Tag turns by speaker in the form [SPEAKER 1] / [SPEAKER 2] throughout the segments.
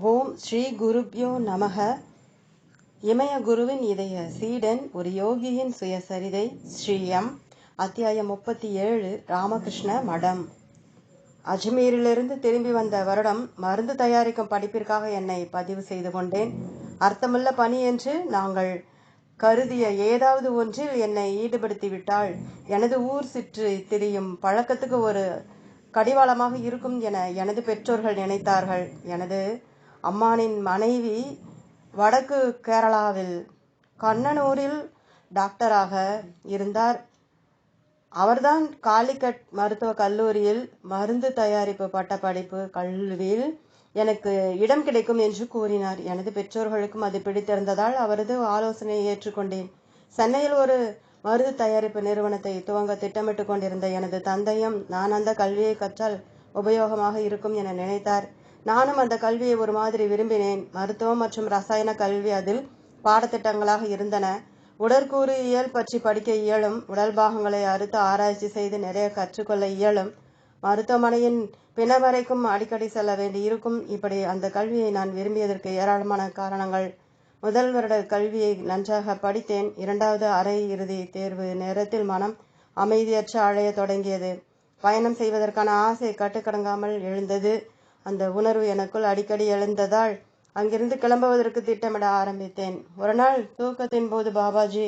[SPEAKER 1] ஓம் ஸ்ரீ குருப்யோ நமக. இமய குருவின் இதய சீடன் ஒரு யோகியின் சுயசரிதை ஸ்ரீயம் அத்தியாயம் முப்பத்தி ஏழு ராமகிருஷ்ண மடம். அஜ்மீரிலிருந்து திரும்பி வந்த வருடம் மருந்து தயாரிக்கும் படிப்பிற்காக என்னை பதிவு செய்து கொண்டேன். அர்த்தமுள்ள பணி என்று நாங்கள் கருதிய ஏதாவது ஒன்றில் என்னை ஈடுபடுத்திவிட்டால் எனது ஊர் சிற்று திரியும் பழக்கத்துக்கு ஒரு கடிவாளமாக இருக்கும் என எனது பெற்றோர்கள் நினைத்தார்கள். எனது அம்மானின் மனைவி வடக்கு கேரளாவில் கண்ணனூரில் டாக்டராக இருந்தார். அவர்தான் காலிக்கட் மருத்துவக் கல்லூரியில் மருந்து தயாரிப்பு பட்டப்படிப்பு கல்வியில் எனக்கு இடம் கிடைக்கும் என்று கூறினார். எனது பெற்றோர்களுக்கும் அது பிடித்திருந்ததால் அவரது ஆலோசனையை ஏற்றுக்கொண்டேன். சென்னையில் ஒரு மருந்து தயாரிப்பு நிறுவனத்தை துவங்க திட்டமிட்டு கொண்டிருந்த எனது தந்தையும் நான் அந்த கல்வியை கற்றால் உபயோகமாக இருக்கும் என நினைத்தார். நானும் அந்த கல்வியை ஒரு மாதிரி விரும்பினேன். மருத்துவம் மற்றும் ரசாயன கல்வி அதில் பாடத்திட்டங்களாக இருந்தன. உடற்கூறு இயல் பற்றி படிக்க இயலும். உடல் பாகங்களை அறுத்து ஆராய்ச்சி செய்து நிறைய கற்றுக்கொள்ள இயலும். மருத்துவமனையின் பிணவரைக்கும் அடிக்கடி செல்ல வேண்டி இருக்கும் இப்படி அந்த கல்வியை நான் விரும்பியதற்கு ஏராளமான காரணங்கள். முதல் வருட கல்வியை நன்றாக படித்தேன். இரண்டாவது அரை இறுதி தேர்வு நேரத்தில் மனம் அமைதியற்ற அழைய தொடங்கியது. பயணம் செய்வதற்கான ஆசை கட்டுக்கடங்காமல் எழுந்தது. அந்த உணர்வு எனக்குள் அடிக்கடி எழுந்ததால் அங்கிருந்து கிளம்புவதற்கு திட்டமிட ஆரம்பித்தேன். ஒரு நாள் தூக்கத்தின் போது பாபாஜி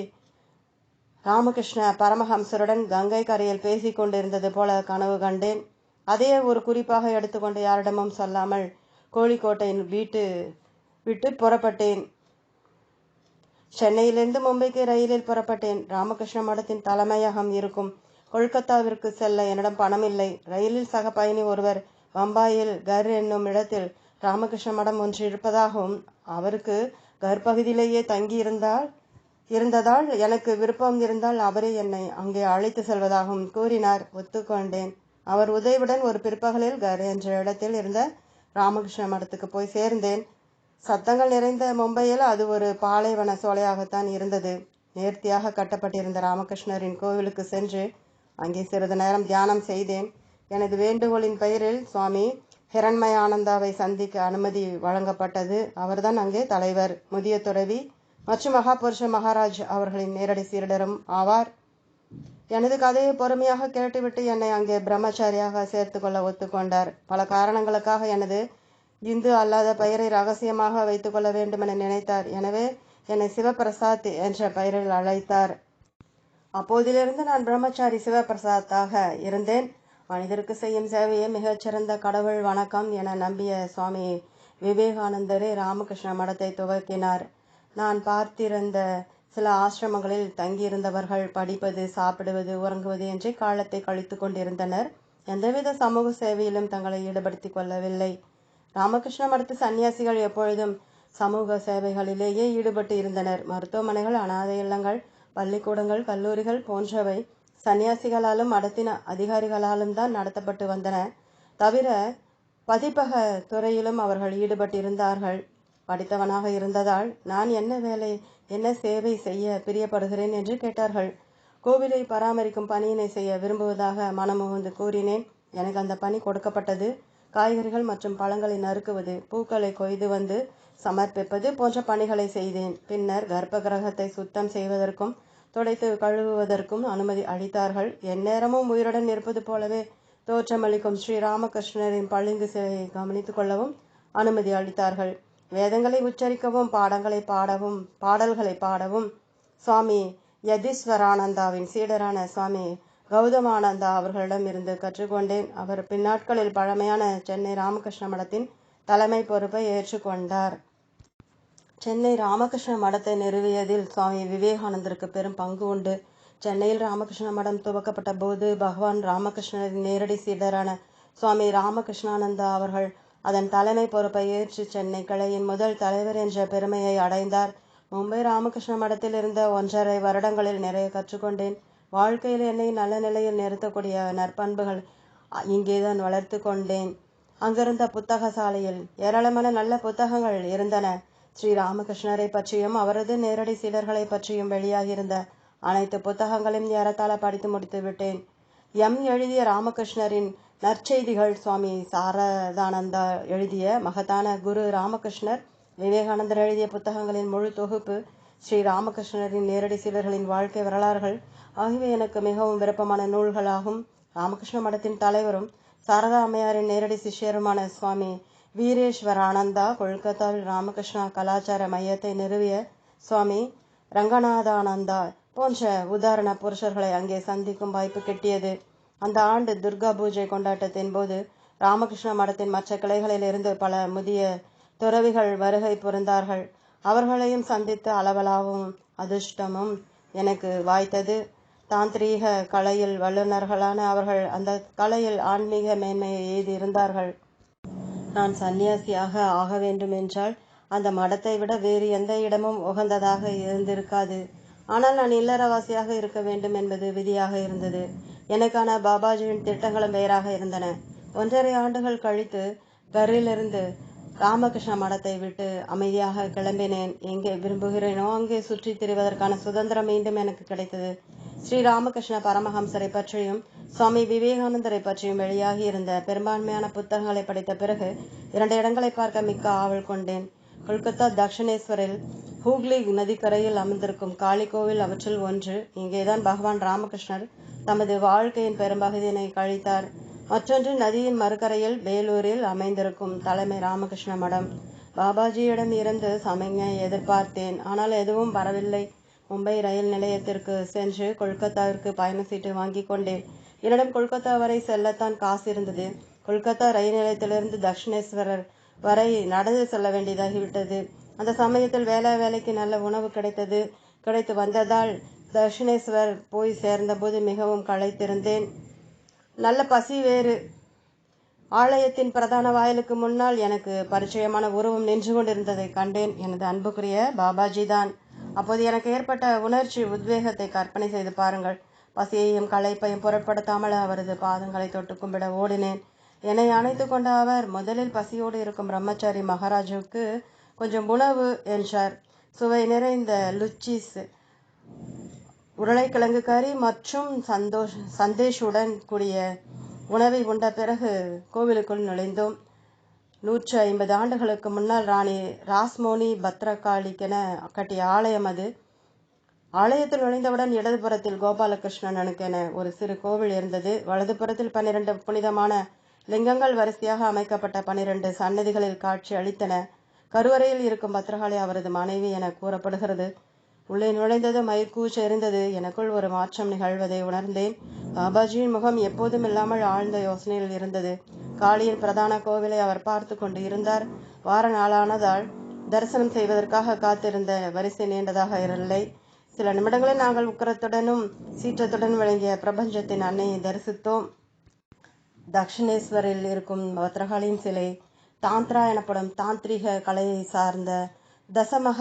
[SPEAKER 1] ராமகிருஷ்ண பரமஹம்சருடன் கங்கை கரையில் பேசி கொண்டிருந்தது போல கனவு கண்டேன். அதையே ஒரு குறிப்பாக எடுத்துக்கொண்டு யாரிடமும் சொல்லாமல் கோழிக்கோட்டையின் வீட்டு விட்டு புறப்பட்டேன். சென்னையிலிருந்து மும்பைக்கு ரயிலில் புறப்பட்டேன். ராமகிருஷ்ண மடத்தின் தலைமையகம் இருக்கும் கொல்கத்தாவிற்கு செல்ல என்னிடம் பணம் இல்லை ரயிலில் சக பயணி ஒருவர் பம்பாயில் கர் என்னும் இடத்தில் ராமகிருஷ்ண மடம் ஒன்று இருப்பதாகவும் அவருக்கு கர் பகுதியிலேயே தங்கியிருந்தால் இருந்ததால் எனக்கு விருப்பம் இருந்தால் அவரே என்னை அங்கே அழைத்து செல்வதாகவும் கூறினார். ஒத்துக்கொண்டேன். அவர் உதவியுடன் ஒரு பிற்பகலில் கர் என்ற இடத்தில் இருந்த ராமகிருஷ்ண மடத்துக்கு போய் சேர்ந்தேன். சத்தங்கள் நிறைந்த மும்பையில் அது ஒரு பாலைவன சோலையாகத்தான் இருந்தது. நேர்த்தியாக கட்டப்பட்டிருந்த ராமகிருஷ்ணரின் கோவிலுக்கு சென்று அங்கே சிறிது நேரம் தியானம் செய்தேன். எனது வேண்டுகோளின் பெயரில் சுவாமி ஹிரண்மய ஆனந்தாவை சந்திக்க அனுமதி வழங்கப்பட்டது. அவர்தான் அங்கே தலைவர் முதிய துறவி மற்றும் மகாபுருஷ மகாராஜ் அவர்களின் நேரடி சீடரும் ஆவார். எனது கதையை பொறுமையாக கேட்டுவிட்டு என்னை அங்கே பிரம்மச்சாரியாக சேர்த்து கொள்ள ஒத்துக்கொண்டார். பல காரணங்களுக்காக எனது இந்து அல்லாத பெயரை ரகசியமாக வைத்துக்கொள்ள வேண்டுமென நினைத்தார். எனவே என்னை சிவபிரசாத் என்ற பெயரில் அழைத்தார். அப்போதிலிருந்து நான் பிரம்மச்சாரி சிவபிரசாத்தாக இருந்தேன். மனிதருக்கு செய்யும் சேவையை மிகச்சிறந்த கடவுள் வணக்கம் என நம்பிய சுவாமி விவேகானந்தரே ராமகிருஷ்ண மடத்தை துவக்கினார். நான் பார்த்திருந்த சில ஆசிரமங்களில் தங்கியிருந்தவர்கள் படிப்பது சாப்பிடுவது உறங்குவது என்றே காலத்தை கழித்து கொண்டிருந்தனர். எந்தவித சமூக சேவையிலும் தங்களை ஈடுபடுத்திக் கொள்ளவில்லை. ராமகிருஷ்ண மடத்து சன்னியாசிகள் எப்பொழுதும் சமூக சேவைகளிலேயே ஈடுபட்டு இருந்தனர். மருத்துவமனைகள் அனாதை இல்லங்கள் பள்ளிக்கூடங்கள் கல்லூரிகள் போன்றவை சன்னியாசிகளாலும் அடத்தின அதிகாரிகளாலும் தான் நடத்தப்பட்டு வந்தன. தவிர பதிப்பக துறையிலும் அவர்கள் ஈடுபட்டிருந்தார்கள். படித்தவனாக இருந்ததால் நான் என்ன வேலை என்ன சேவை செய்ய பிரியப்படுகிறேன் என்று கேட்டார்கள். கோவிலை பராமரிக்கும் பணியினை செய்ய விரும்புவதாக மனமுகந்து கூறினேன். எனக்கு அந்த பணி கொடுக்கப்பட்டது. காய்கறிகள் மற்றும் பழங்களை நறுக்குவது பூக்களை கொய்து வந்து சமர்ப்பிப்பது போன்ற பணிகளை செய்தேன். பின்னர் கர்ப்ப கிரகத்தை சுத்தம் செய்வதற்கும் துடைத்து கழுவுவதற்கும் அனுமதி அளித்தார்கள். எந்நேரமும் உயிருடன் இருப்பது போலவே தோற்றமளிக்கும் ஸ்ரீராமகிருஷ்ணரின் பளிங்கு சிலையை கவனித்துக் கொள்ளவும் அனுமதி அளித்தார்கள். வேதங்களை உச்சரிக்கவும் பாடங்களை பாடவும் பாடல்களை பாடவும் சுவாமி யதீஸ்வரானந்தாவின் சீடரான சுவாமி கௌதமானந்தா அவர்களிடம் இருந்து கற்றுக்கொண்டேன். அவர் பின்னாட்களில் பழமையான சென்னை ராமகிருஷ்ண மடத்தின் தலைமை பொறுப்பை ஏற்றுக்கொண்டார். சென்னை ராமகிருஷ்ண மடத்தை நிறுவியதில் சுவாமி விவேகானந்தருக்கு பெரும் பங்கு உண்டு. சென்னையில் ராமகிருஷ்ண மடம் துவக்கப்பட்ட போது பகவான் ராமகிருஷ்ணரின் நேரடி சீடரான சுவாமி ராமகிருஷ்ணானந்தா அவர்கள் அதன் தலைமை பொறுப்பை ஏற்று சென்னை கிளையின் முதல் தலைவர் என்ற பெருமையை அடைந்தார். மும்பை ராமகிருஷ்ண மடத்தில் இருந்த ஒன்றரை வருடங்களில் நிறைய கற்றுக்கொண்டேன். வாழ்க்கையில் என்னை நல்ல நிலையில் நிறுத்தக்கூடிய நற்பண்புகள் இங்கேதான் வளர்த்து கொண்டேன். அங்கிருந்த புத்தக சாலையில் ஏராளமான நல்ல புத்தகங்கள் இருந்தன. ஸ்ரீ ராமகிருஷ்ணரை பற்றியும் அவரது நேரடி சீடர்களை பற்றியும் வெளியாகியிருந்த அனைத்து புத்தகங்களையும் ஏறத்தாழ படித்து முடித்து விட்டேன் எம். எழுதிய ராமகிருஷ்ணரின் நற்செய்திகள் சுவாமி சாரதானந்தா எழுதிய மகத்தான குரு ராமகிருஷ்ணர் விவேகானந்தர் எழுதிய புத்தகங்களின் முழு தொகுப்பு ஸ்ரீ ராமகிருஷ்ணரின் நேரடி சீடர்களின் வாழ்க்கை வரலாறுகள். ஆகியவை எனக்கு மிகவும் விருப்பமான நூல்களாகும். ராமகிருஷ்ண மடத்தின் தலைவரும் சாரதா அம்மையாரின் நேரடி சிஷ்யருமான சுவாமி வீரேஸ்வரானந்தா கொல்கத்தாவில் ராமகிருஷ்ணா கலாச்சார மையத்தை நிறுவிய சுவாமி ரங்கநாதானந்தா போன்ற உதாரண புருஷர்களை அங்கே சந்திக்கும் வாய்ப்பு கிட்டியது. அந்த ஆண்டு துர்கா பூஜை கொண்டாட்டத்தின் போது ராமகிருஷ்ண மடத்தின் மற்ற கிளைகளிலிருந்து பல முதிய துறவிகள் வருகை புரிந்தார்கள். அவர்களையும் சந்தித்து அளவலாவும் அதிர்ஷ்டமும் எனக்கு வாய்த்தது. தாந்திரீக கலையில் வல்லுநர்களான அவர்கள் அந்த கலையில் ஆன்மீக மேன்மையை எய்தியிருந்தார்கள். நான் சன்னியாசியாக ஆக வேண்டுமென்றால் அந்த மடத்தை விட வேறு எந்த இடமும் உகந்ததாக இருந்திருக்காது. ஆனால் நான் இல்லறவாசியாக இருக்க வேண்டும் என்பது விதியாக இருந்தது. எனக்கான பாபாஜியின் திட்டங்களும் வேறாக இருந்தன. ஒன்றரை ஆண்டுகள் கழித்து கரிலிருந்து ராமகிருஷ்ண மடத்தை விட்டு அமைதியாக கிளம்பினேன். எங்கே விரும்புகிறேனோ அங்கே சுற்றி திரிவதற்கான சுதந்திரம் மீண்டும் எனக்கு கிடைத்தது. ஸ்ரீ ராமகிருஷ்ண பரமஹம்சரை பற்றியும் சுவாமி விவேகானந்தரை பற்றியும் வெளியாகி இருந்த பெரும்பான்மையான புத்தகங்களை படித்த பிறகு இரண்டு இடங்களை பார்க்க மிக்க ஆவல் கொண்டேன். கொல்கத்தா தக்ஷணேஸ்வரில் ஹூக்லி நதிக்கரையில் அமர்ந்திருக்கும் காளி கோவில் அவற்றில் ஒன்று. இங்கேதான் பகவான் ராமகிருஷ்ணர் தமது வாழ்க்கையின் பெரும்பகுதியினை கழித்தார். மற்றொன்று நதியின் மறுகரையில் வேலூரில் அமைந்திருக்கும் தலைமை ராமகிருஷ்ண மடம். பாபாஜியிடம் இருந்து சமையை எதிர்பார்த்தேன். ஆனால் எதுவும் வரவில்லை. மும்பை ரயில் நிலையத்திற்கு சென்று கொல்கத்தாவிற்கு பயண சீட்டு வாங்கி கொண்டேன். என்னிடம் கொல்கத்தா வரை செல்லத்தான் காசு இருந்தது. கொல்கத்தா ரயில் நிலையத்திலிருந்து தக்ஷிணேஸ்வரர் வரை நடந்து செல்ல வேண்டியதாகிவிட்டது. அந்த சமயத்தில் வேலை வேலைக்கு நல்ல உணவு கிடைத்தது. கிடைத்து வந்ததால் தக்ஷிணேஸ்வர் போய் சேர்ந்தபோது மிகவும் களைத்திருந்தேன். நல்ல பசி வேறு. ஆலயத்தின் பிரதான வாயிலுக்கு முன்னால் எனக்கு பரிச்சயமான உருவம் நின்று கொண்டிருந்ததை கண்டேன். எனது அன்புக்குரிய பாபாஜி தான் அப்போது எனக்கு ஏற்பட்ட உணர்ச்சி உத்வேகத்தை கற்பனை செய்து பாருங்கள். பசியையும் களைப்பையும் பொருட்படுத்தாமல் அவரது பாதங்களை தொட்டு கும்பிட ஓடினேன். என்னை அணைத்து கொண்ட அவர் முதலில் பசியோடு இருக்கும் பிரம்மச்சாரி மகாராஜுவுக்கு கொஞ்சம் உணவு என்றார். சுவை நிறைந்த லுச்சிஸ். உருளைக்கிழங்கு கறி மற்றும் சந்தோஷ் சந்தேஷுடன் கூடிய உணவை உண்ட பிறகு கோவிலுக்குள் நுழைந்தோம். நூற்று ஐம்பது ஆண்டுகளுக்கு முன்னால் ராணி ராஸ்மோனி பத்ரகாளிக்கென கட்டிய ஆலயம் அது. ஆலயத்தில் நுழைந்தவுடன் இடதுபுறத்தில் கோபாலகிருஷ்ணனுக்கென ஒரு சிறு கோவில் இருந்தது. வலதுபுறத்தில் பன்னிரண்டு புனிதமான லிங்கங்கள் வரிசையாக அமைக்கப்பட்ட பனிரெண்டு சன்னதிகளில் காட்சி அளித்தன. கருவறையில் இருக்கும் பத்ரகாளி அவரது மனைவி என கூறப்படுகிறது. உள்ளே நுழைந்தது மயிர்கூச்சு எறிந்தது எனக்குள் ஒரு மாற்றம் நிகழ்வதை உணர்ந்தேன். பாபாஜியின் முகம் எப்போதும் இல்லாமல் ஆழ்ந்த யோசனையில் இருந்தது. காளியின் பிரதான கோவிலை அவர் பார்த்து கொண்டு இருந்தார். வார நாளானதால் தரிசனம் செய்வதற்காக காத்திருந்த வரிசை நீண்டதாக இல்லை. சில நிமிடங்களில் நாங்கள் உக்கரத்துடனும் சீற்றத்துடன் விளங்கிய பிரபஞ்சத்தின் அன்னையை தரிசித்தோம். தக்ஷிணேஸ்வரில் இருக்கும் பத்ரகாளியின் சிலை தாந்திரா எனப்படும் தாந்திரிக கலையை சார்ந்த தசமக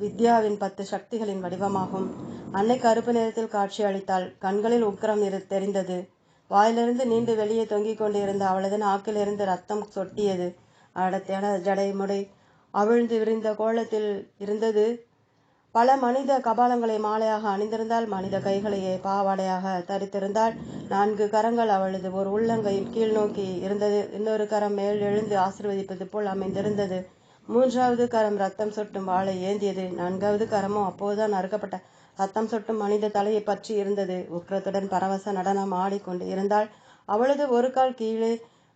[SPEAKER 1] வித்யாவின் பத்து சக்திகளின் வடிவமாகும். அன்னை கருப்பு நிறத்தில் காட்சி அளித்தாள் கண்களில் உக்கிரம் தெரிந்தது. வாயிலிருந்து நீண்டு வெளியே தொங்கிக் கொண்டிருந்த அவளது நாக்கிலிருந்து ரத்தம் சொட்டியது. அடத்தேட ஜடைமுடை அவிழ்ந்து விரிந்த கோலத்தில் இருந்தது. பல மனித கபாலங்களை மாலையாக அணிந்திருந்தால் மனித கைகளையே பாவாடையாக தரித்திருந்தால் நான்கு கரங்கள் அவளது ஒரு உள்ளங்கையின் கீழ் நோக்கி இருந்தது. இன்னொரு கரம் மேல் எழுந்து ஆசிர்வதிப்பது போல் அமைந்திருந்தது. மூன்றாவது கரம் ரத்தம் சொட்டும் வாளை ஏந்தியது. நான்காவது கரமும் அப்போதுதான் அறுக்கப்பட்ட. ரத்தம் சொட்டும் மனித தலையை பற்றி இருந்தது. உக்கிரத்துடன் பரவச நடனம் ஆடிக்கொண்டு இருந்தால் அவளது ஒரு கால் கீழே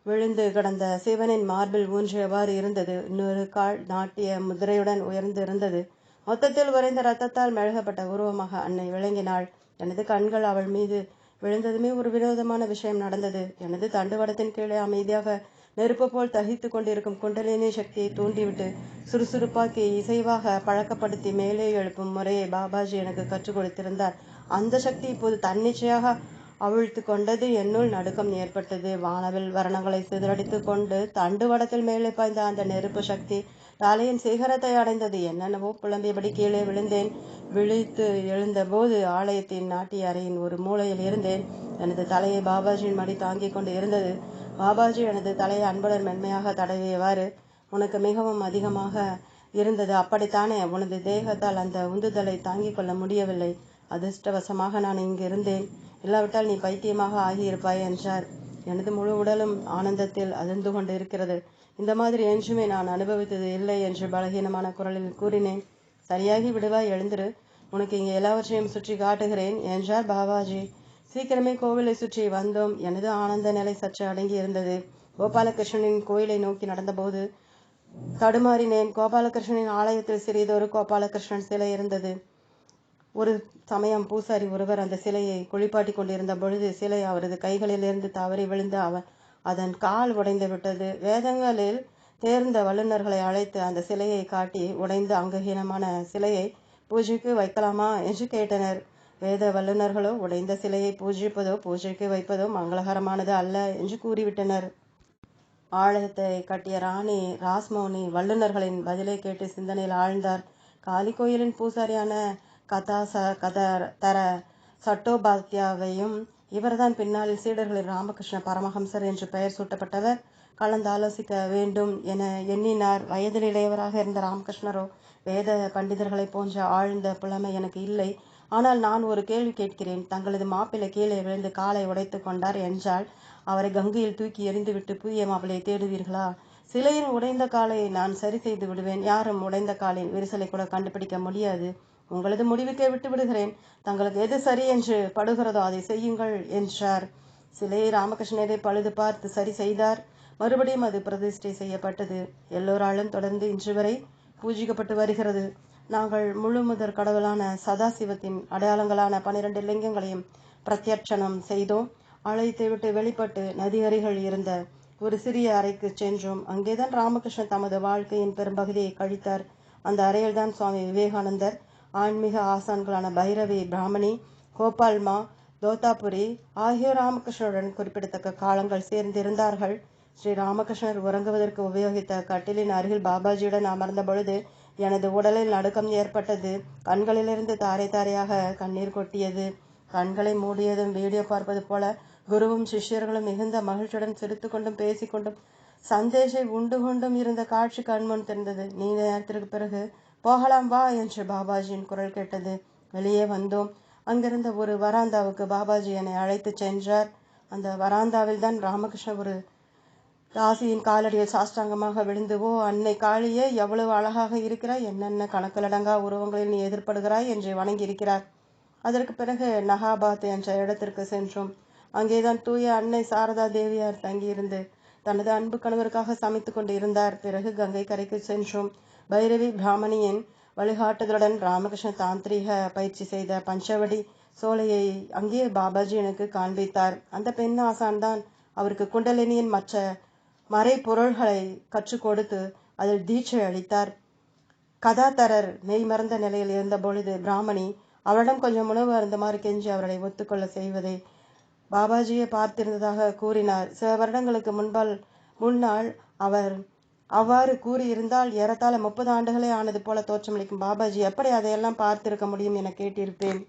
[SPEAKER 1] விழுந்து கிடந்த சிவனின் மார்பில் ஊன்றியவாறு இருந்தது? இன்னொரு கால் நாட்டிய முதிரையுடன் உயர்ந்து இருந்தது மொத்தத்தில் உறைந்த ரத்தத்தால் மெழுகப்பட்ட உருவமாக அன்னை விளங்கினாள். எனது கண்கள் அவள் மீது விழுந்ததுமே ஒரு வினோதமான விஷயம் நடந்தது. எனது தண்டுவடத்தின் கீழே அமைதியாக நெருப்பு போல் தகித்து கொண்டிருக்கும் குண்டலினி சக்தியை தூண்டிவிட்டு சுறுசுறுப்பாக்கி இசைவாக பழக்கப்படுத்தி மேலே எழுப்பும் முறையை பாபாஜி எனக்கு கற்றுக் கொடுத்திருந்தார். அந்த சக்தி இப்போது தன்னிச்சையாக அவிழ்த்து கொண்டது என்னுள் நடுக்கம் ஏற்பட்டது. வானவில் வரணங்களை சிதறடித்து கொண்டு தண்டுவடத்தில் மேலே பாய்ந்த அந்த நெருப்பு சக்தி தலையின் சிகரத்தை அடைந்தது. என்னென்னவோ புலம்பியபடி கீழே விழுந்தேன். விழித்து எழுந்தபோது ஆலயத்தின் நாட்டிய அறையின் ஒரு மூலையில் இருந்தேன். எனது தலையை பாபாஜியின் மடி தாங்கிக் கொண்டு இருந்தது. பாபாஜி எனது தலையை அன்புடன் மென்மையாக தடவியவாறு உனக்கு மிகவும் அதிகமாக இருந்தது. அப்படித்தானே? உனது தேகத்தால் அந்த உந்துதலை தாங்கிக் கொள்ள முடியவில்லை. அதிர்ஷ்டவசமாக நான் இங்கு இருந்தேன். இல்லாவிட்டால் நீ பைத்தியமாக ஆகியிருப்பாய் என்றார். எனது முழு உடலும் ஆனந்தத்தில் அதிர்ந்து கொண்டு இருக்கிறது இந்த மாதிரி என்றுமே நான் அனுபவித்தது இல்லை என்று பலகீனமான குரலில் கூறினேன். சரியாகி விடுவாய் எழுந்திரு. உனக்கு இங்கே எல்லாவற்றையும் சுற்றி காட்டுகிறேன் என்றார் பாபாஜி. சீக்கிரமே கோவிலை சுற்றி வந்தோம். எனது ஆனந்த நிலை சற்று அடங்கி இருந்தது. கோபாலகிருஷ்ணனின் கோயிலை நோக்கி நடந்தபோது தடுமாறினேன். கோபாலகிருஷ்ணனின் ஆலயத்தில் சிறிதொரு கோபாலகிருஷ்ணன் சிலை இருந்தது. ஒரு சமயம் பூசாரி ஒருவர் அந்த சிலையை குளிப்பாட்டி கொண்டிருந்த பொழுது சிலை அவரது கைகளிலிருந்து தவறி விழுந்து அவர் அதன் கால் உடைந்து விட்டது. வேதங்களில் தேர்ந்த வல்லுநர்களை அழைத்து அந்த சிலையை காட்டி உடைந்து அங்ககீனமான சிலையை பூஜைக்கு வைக்கலாமா? என்று கேட்டனர். வேத வல்லுநர்களோ உடைந்த சிலையை பூஜிப்பதோ பூஜைக்கு வைப்பதோ மங்களகரமானது அல்ல என்று கூறிவிட்டனர். ஆலயத்தை கட்டிய ராணி ராஸ்மோனி வல்லுநர்களின் பதிலை கேட்டு சிந்தனையில் ஆழ்ந்தார். காளி கோயிலின் பூசாரியான கதாச கதர் தர சட்டோபாத்யாவையும் இவர்தான் பின்னாளில் சீடர்களில் ராமகிருஷ்ண பரமஹம்சர் என்று பெயர் சூட்டப்பட்டவர் கலந்து ஆலோசிக்க வேண்டும் என எண்ணினார். வயதில் இளையவராக இருந்த ராமகிருஷ்ணரோ வேத பண்டிதர்களைப் போன்ற ஆழ்ந்த புலமை எனக்கு இல்லை. ஆனால் நான் ஒரு கேள்வி கேட்கிறேன். தங்களது மாப்பிள்ளை கீழே விழுந்து காலை உடைத்து கொண்டார் என்றால் அவரை கங்கையில் தூக்கி எறிந்துவிட்டு புதிய மாப்பிள்ளை தேடுவீர்களா? சிலையின் உடைந்த காலை நான் சரி செய்து விடுவேன். யாரும் உடைந்த காலின் விரிசலை கூட கண்டுபிடிக்க முடியாது. உங்களது முடிவுக்கே விட்டு விடுகிறேன். தங்களுக்கு எது சரி என்று படுகிறதோ அதை செய்யுங்கள் என்றார். சிலையை ராமகிருஷ்ணரை பழுது பார்த்து சரி செய்தார். மறுபடியும் அது பிரதிஷ்டை செய்யப்பட்டது. எல்லோராலும் தொடர்ந்து இன்று வரை பூஜிக்கப்பட்டு வருகிறது. நாங்கள் முழு முதற் கடவுளான சதாசிவத்தின் அடையாளங்களான பனிரெண்டு லிங்கங்களையும் பிரத்யட்சணம் செய்தோம். அழைத்து விட்டு வெளிப்பட்டு நதி இருந்த ஒரு சிறிய அறைக்கு சென்றோம். அங்கேதான் ராமகிருஷ்ணன் தமது வாழ்க்கையின் பெரும்பகுதியை கழித்தார். அந்த அறையில்தான் சுவாமி விவேகானந்தர் ஆன்மீக ஆசான்களான பைரவி பிராமணி கோபால்மா தோத்தாபுரி ஆகியோர் ராமகிருஷ்ணருடன் குறிப்பிடத்தக்க காலங்கள் சேர்ந்திருந்தார்கள். ஸ்ரீ ராமகிருஷ்ணர் உறங்குவதற்கு உபயோகித்த கட்டிலின் அருகில் பாபாஜியுடன் அமர்ந்த பொழுது எனது உடலில் நடுக்கம் ஏற்பட்டது. கண்களிலிருந்து தாரை தாரையாக கண்ணீர் கொட்டியது. கண்களை மூடியதும் வீடியோ பார்ப்பது போல குருவும் சிஷ்யர்களும் மிகுந்த மகிழ்ச்சியுடன் சிரித்து கொண்டும் பேசிக்கொண்டும் சந்தேஷை உண்டு கொண்டும் இருந்த காட்சி கண்முன் தெரிந்தது. நீண்ட நேரத்திற்கு பிறகு போகலாம் வா என்று பாபாஜியின் குரல் கேட்டது. வெளியே வந்தோம். அங்கிருந்த ஒரு வராந்தாவுக்கு பாபாஜி என்னை அழைத்து சென்றார். அந்த வராந்தாவில் தான் ராமகிருஷ்ண ஒரு தாசியின் காலடியில் சாஷ்டாங்கமாக விழுந்துவோ அன்னை காளியே எவ்வளவு அழகாக இருக்கிறாய். என்னென்ன கணக்கிலடங்கா உருவங்களில் நீ எதிர்படுகிறாய் என்று வணங்கி இருக்கிறார் அதற்கு பிறகு நகாபாத் என்ற இடத்திற்கு சென்றோம். அங்கேதான் தூய அன்னை சாரதா தேவியார் தங்கியிருந்து தனது அன்பு கணவருக்காக சமைத்து கொண்டு இருந்தார் பிறகு கங்கை கரைக்கு சென்றோம். பைரவி பிராமணியின் வழிகாட்டுதலுடன் ராமகிருஷ்ண தாந்திரிக பயிற்சி செய்த பஞ்சவடி சோலையை அங்கே பாபாஜி எனக்கு காண்பித்தார். அந்த பெண் ஆசான் தான் அவருக்கு குண்டலினியின் மற்ற மறைப்பொருள்களை கற்றுக் கொடுத்து அதில் தீட்சை அளித்தார். கதாதரர் மெய்மறந்த நிலையில் இருந்த பொழுது பிராமணி அவரிடம் கொஞ்சம் உணவு அருந்துமாறு கெஞ்சி அவரை ஒத்துக்கொள்ள செய்வதை பாபாஜியை பார்த்திருந்ததாக கூறினார். சில வருடங்களுக்கு முன்பால் முன்னால் அவர் அவ்வாறு கூறியிருந்தால் ஏறத்தாழ முப்பது ஆண்டுகளே ஆனது போல தோற்றமளிக்கும் பாபாஜி எப்படி அதையெல்லாம் பார்த்திருக்க முடியும் என கேட்டிருப்பேன்.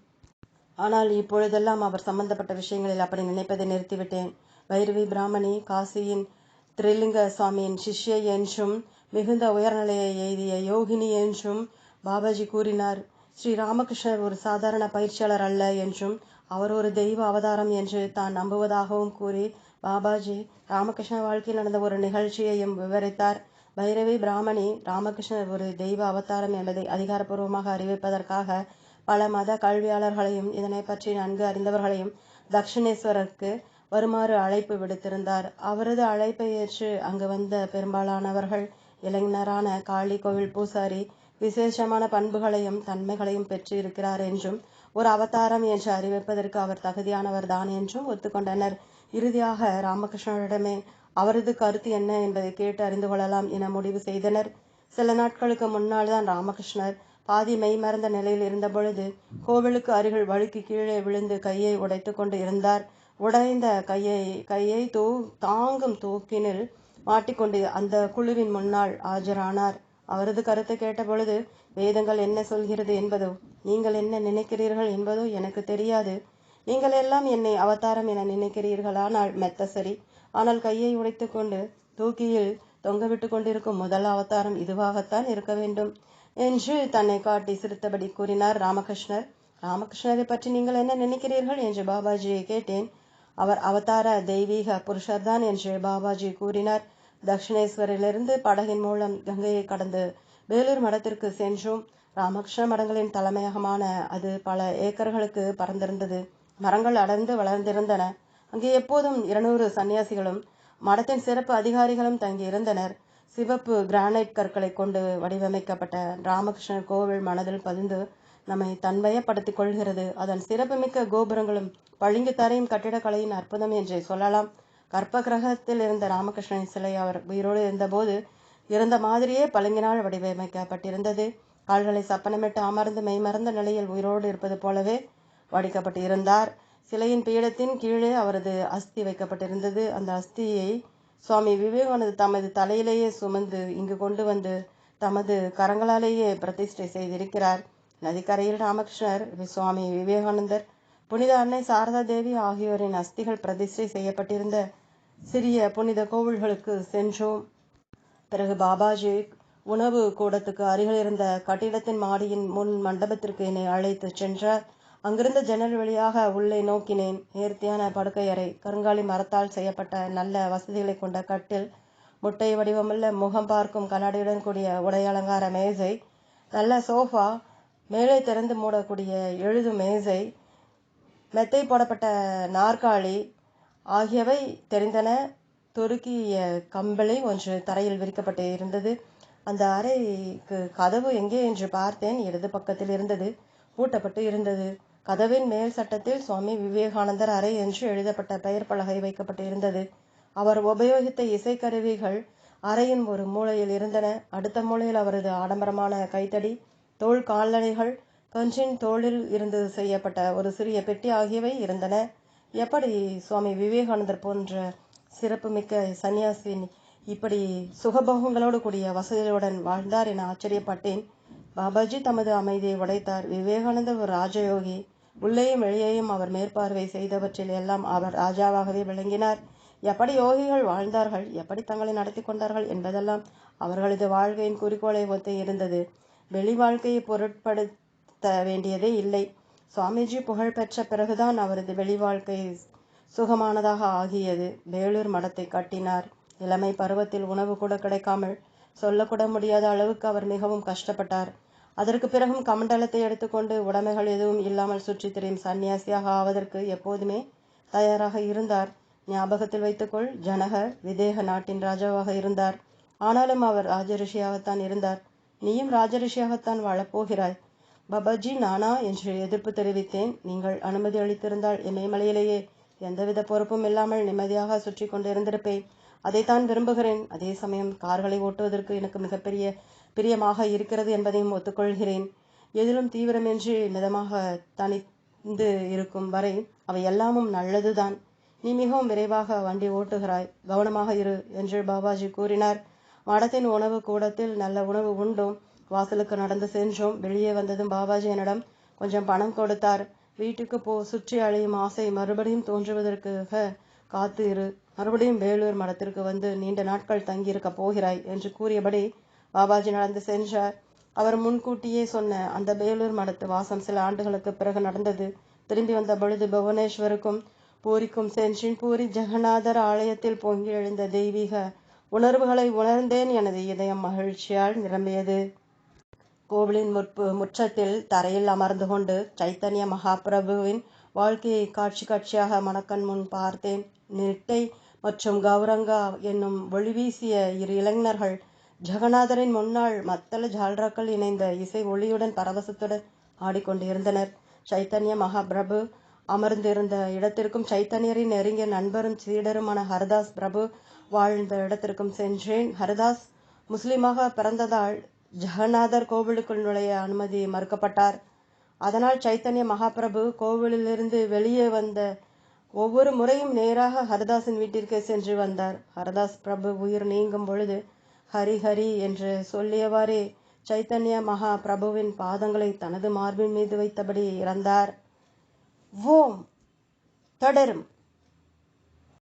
[SPEAKER 1] ஆனால் இப்பொழுதெல்லாம் அவர் சம்பந்தப்பட்ட விஷயங்களில் அப்படி நினைப்பதை நிறுத்திவிட்டேன் வைரவி பிராமணி காசியின் திரிலிங்க சுவாமியின் சிஷ்யை என்றும் மிகுந்த உயர்நிலையை எய்திய யோகினி என்றும் பாபாஜி கூறினார். ஸ்ரீ ராமகிருஷ்ணர் ஒரு சாதாரண பயிற்சியாளர் அல்ல என்றும் அவர் ஒரு தெய்வ அவதாரம் என்று தான் நம்புவதாகவும் கூறி பாபாஜி ராமகிருஷ்ண வாழ்க்கையில் நடந்த ஒரு நிகழ்ச்சியையும் விவரித்தார். பைரவி பிராமணி ராமகிருஷ்ணர் ஒரு தெய்வ அவதாரம் என்பதை அதிகாரப்பூர்வமாக அறிவிப்பதற்காக பல மத கல்வியாளர்களையும் இதனை பற்றி நன்கு அறிந்தவர்களையும் தக்ஷிணேஸ்வரருக்கு வருமாறு அழைப்பு விடுத்திருந்தார். அவரது அழைப்பை ஏற்று அங்கு வந்த பெரும்பாலானவர்கள் இளைஞரான காளி கோவில் பூசாரி விசேஷமான பண்புகளையும் தன்மைகளையும் பெற்று இருக்கிறார் என்றும் ஒரு அவதாரம் என்று அறிவிப்பதற்கு அவர் தகுதியானவர் தான் என்றும் ஒத்துக்கொண்டனர். இறுதியாக ராமகிருஷ்ணரிடமே அவரது கருத்து என்ன என்பதை கேட்டு அறிந்து கொள்ளலாம் என முடிவு செய்தனர். சில நாட்களுக்கு முன்னால் தான் ராமகிருஷ்ணர் பாதி மெய் மறந்த நிலையில் இருந்த பொழுது கோவிலுக்கு அருகில் வழுக்கு கீழே விழுந்து கையை உடைத்து கொண்டு இருந்தார். உடைந்த கையை கையை தூ தாங்கும் தூக்கினில் மாட்டிக்கொண்டு அந்த குழுவின் முன்னால் ஆஜரானார். அவரது கருத்தை கேட்டபொழுது வேதங்கள் என்ன சொல்கிறது என்பதோ நீங்கள் என்ன நினைக்கிறீர்கள் என்பதோ எனக்கு தெரியாது. நீங்கள் எல்லாம் என்னை அவதாரம் என நினைக்கிறீர்களானால் மெத்த சரி ஆனால் கையை உடைத்துக்கொண்டு தூக்கியில் தொங்கவிட்டு கொண்டிருக்கும் முதல் அவதாரம் இதுவாகத்தான் இருக்க வேண்டும் என்று தன்னை காட்டி சிரித்தபடி கூறினார் ராமகிருஷ்ணர். ராமகிருஷ்ணரை பற்றி நீங்கள் என்ன நினைக்கிறீர்கள்? என்று பாபாஜியை கேட்டேன். அவர் அவதார தெய்வீக புருஷர்தான் என்று பாபாஜி கூறினார். தக்ஷிணேஸ்வரிலிருந்து படகின் மூலம் கங்கையை கடந்து வேலூர் மடத்திற்கு சென்றும் ராமகிருஷ்ண மடங்களின் தலைமையகமான அது பல ஏக்கர்களுக்கு பறந்திருந்தது மரங்கள் அடர்ந்து வளர்ந்திருந்தன. அங்கே எப்போதும் இருநூறு சன்னியாசிகளும் மடத்தின் சிறப்பு அதிகாரிகளும் தங்கியிருந்தனர். சிவப்பு கிரானைட் கற்களை கொண்டு வடிவமைக்கப்பட்ட ராமகிருஷ்ணர் கோவில் மனதில் பதிந்து நம்மை தன்வயப்படுத்திக் கொள்கிறது. அதன் சிறப்புமிக்க கோபுரங்களும் பளிங்கு தரையும் கட்டிடக்கலையின் அற்புதம் என்றே சொல்லலாம். கற்ப கிரகத்தில் இருந்த ராமகிருஷ்ணனின் சிலை அவர் உயிரோடு இருந்தபோது இருந்த மாதிரியே பளிங்கினால் வடிவமைக்கப்பட்டிருந்தது. கால்களை சப்பனமிட்டு அமர்ந்து மெய்மறந்த நிலையில் உயிரோடு இருப்பது போலவே வடிக்கப்பட்டு இருந்தார் சிலையின் பீடத்தின் கீழே அவரது அஸ்தி வைக்கப்பட்டிருந்தது. அந்த அஸ்தியை சுவாமி விவேகானந்த தமது தலையிலேயே சுமந்து இங்கு கொண்டு வந்து தமது கரங்களாலேயே பிரதிஷ்டை செய்திருக்கிறார். நதிக்கரையில் ராமகிருஷ்ணர் சுவாமி விவேகானந்தர் புனித அன்னை சாரதா தேவி ஆகியோரின் அஸ்திகள் பிரதிஷ்டை செய்யப்பட்டிருந்த சிறிய புனித கோவில்களுக்கு சென்றோம். பிறகு பாபாஜி உணவு கூடத்துக்கு அருகில் இருந்த கட்டிடத்தின் மாடியின் முன் மண்டபத்திற்கு என்னை அழைத்து சென்றார். அங்கிருந்த ஜன்னல் வழியாக உள்ளே நோக்கினேன். நேர்த்தியான படுக்கையறை கருங்காலி மரத்தால் செய்யப்பட்ட நல்ல வசதிகளை கொண்ட கட்டில் முட்டை வடிவமுள்ள முகம் பார்க்கும் கண்ணாடியுடன் கூடிய உடை அலங்கார மேசை நல்ல சோஃபா மேலே திறந்து மூடக்கூடிய எழுதும் மேசை மெத்தை போடப்பட்ட நாற்காலி ஆகியவை தெரிந்தன. துருக்கிய கம்பளி ஒன்று தரையில் விரிக்கப்பட்டு இருந்தது. அந்த அறைக்கு கதவு எங்கே என்று பார்த்தேன். இடது பக்கத்தில் இருந்தது. பூட்டப்பட்டு இருந்தது. கதவின் மேல் சட்டத்தில் சுவாமி விவேகானந்தர் அறை என்று எழுதப்பட்ட பெயர் பலகை வைக்கப்பட்டு இருந்தது. அவர் உபயோகித்த இசைக்கருவிகள் அறையின் ஒரு மூலையில் இருந்தன. அடுத்த மூலையில் அவரது ஆடம்பரமான கைத்தடி தோல் கால்நடைகள் கன்றின் தோளில் இருந்து செய்யப்பட்ட ஒரு சிறிய பெட்டி ஆகியவை இருந்தன. எப்படி சுவாமி விவேகானந்தர் போன்ற சிறப்புமிக்க சன்னியாசி இப்படி சுகபோகங்களோடு கூடிய வசதிகளுடன் வாழ்ந்தார் என ஆச்சரியப்பட்டேன். பாபாஜி தமது அமைதியை உடைத்தார். விவேகானந்தர் ஒரு ராஜயோகி. உள்ளேயும் வெளியேயும் அவர் மேற்பார்வை செய்தவற்றில் எல்லாம் அவர் ராஜாவாகவே விளங்கினார். எப்படி யோகிகள் வாழ்ந்தார்கள் எப்படி தங்களை நடத்தி கொண்டார்கள் என்பதெல்லாம் அவர்களது வாழ்க்கையின் குறிக்கோளை ஒத்து இருந்தது. வெளி வாழ்க்கையை பொருட்படுத்த வேண்டியதே இல்லை. சுவாமிஜி புகழ் பெற்ற பிறகுதான் அவரது வெளி வாழ்க்கை சுகமானதாக ஆகியது. வேலூர் மடத்தை கட்டினார். இளமை பருவத்தில் உணவு கூட கிடைக்காமல் சொல்லக்கூட முடியாத அளவுக்கு அவர் மிகவும் கஷ்டப்பட்டார். அதற்கு பிறகும் கமண்டலத்தை எடுத்துக்கொண்டு உடைமைகள் எதுவும் இல்லாமல் சுற்றி திரியும் சன்னியாசியாக ஆவதற்கு எப்போதுமே தயாராக இருந்தார். ஞாபகத்தில் வைத்துக்கொள் ஜனகர் விதேக நாட்டின் ராஜாவாக இருந்தார். ஆனாலும் அவர் ராஜரிஷியாகத்தான் இருந்தார். நீயும் ராஜரிஷியாகத்தான் வாழப்போகிறாய். பாபாஜி நானா என்று எதிர்ப்பு தெரிவித்தேன். நீங்கள் அனுமதி அளித்திருந்தால் இமயமலையிலேயே எந்தவித பொறுப்பும் இல்லாமல் நிம்மதியாக சுற்றி கொண்டு இருந்திருப்பேன் அதைத்தான் விரும்புகிறேன். அதே சமயம் கார்களை ஓட்டுவதற்கு எனக்கு மிகப்பெரிய பிரியமாக இருக்கிறது என்பதையும் ஒத்துக்கொள்கிறேன். எதிலும் தீவிரமின்றி மிதமாக தனிந்து இருக்கும் வரை அவை எல்லாமும் நல்லதுதான். நீ மிகவும் விரைவாக வண்டி ஓட்டுகிறாய். கவனமாக இரு என்று பாபாஜி கூறினார். மடத்தின் உணவு கூடத்தில் நல்ல உணவு உண்டும். வாசலுக்கு நடந்து சென்றோம். வெளியே வந்ததும் பாபாஜி என்னிடம் கொஞ்சம் பணம் கொடுத்தார். வீட்டுக்கு போ. சுற்றி அழியும் ஆசை மறுபடியும் தோன்றுவதற்காக காத்து இரு. மறுபடியும் வேலூர் மடத்திற்கு வந்து நீண்ட நாட்கள் தங்கியிருக்க போகிறாய் என்று கூறியபடி பாபாஜி நடந்து சென்றார். அவர் முன்கூட்டியே சொன்ன அந்த வேலூர் மடத்து வாசம் சில ஆண்டுகளுக்கு பிறகு நடந்தது. திரும்பி வந்த பொழுது புவனேஸ்வருக்கும் பூரிக்கும் சென்றின். பூரி ஜெகநாதர் ஆலயத்தில் பொங்கி எழுந்த தெய்வீக உணர்வுகளை உணர்ந்தேன். எனது இதயம் மகிழ்ச்சியால் நிரம்பியது. கோவிலின் முற்பு முற்றத்தில் தரையில் அமர்ந்து கொண்டு சைத்தன்ய மகாபிரபுவின் வாழ்க்கையை காட்சி காட்சியாக மணக்கண் முன் பார்த்தேன். நிட்டை மற்றும் கௌரங்கா என்னும் ஒளிவீசிய இரு இளைஞர்கள் ஜெகநாதரின் முன்னாள் மத்தள ஜால்ராக்கள் இணைந்த இசை ஒளியுடன் பரவசத்துடன் ஆடிக்கொண்டிருந்தனர். சைத்தன்ய மகாபிரபு அமர்ந்திருந்த இடத்திற்கும் சைத்தன்யரின் நெருங்கிய நண்பரும் சீடருமான ஹரதாஸ் பிரபு வாழ்ந்த இடத்திற்கும் சென்றேன். ஹரிதாஸ் முஸ்லீமாக பிறந்ததால் ஜெகநாதர் கோவிலுக்குள் நுழைய அனுமதி மறுக்கப்பட்டார். அதனால் சைத்தன்ய மகாபிரபு கோவிலிலிருந்து வெளியே வந்த ஒவ்வொரு முறையும் நேராக ஹரிதாஸின் வீட்டிற்கே சென்று வந்தார். ஹரிதாஸ் பிரபு உயிர் நீங்கும் பொழுது ஹரி ஹரி என்று சொல்லியவாறே சைத்தன்ய மகா பிரபுவின் பாதங்களை தனது மார்பின் மீது வைத்தபடி இறந்தார். ஓம். தொடரும்.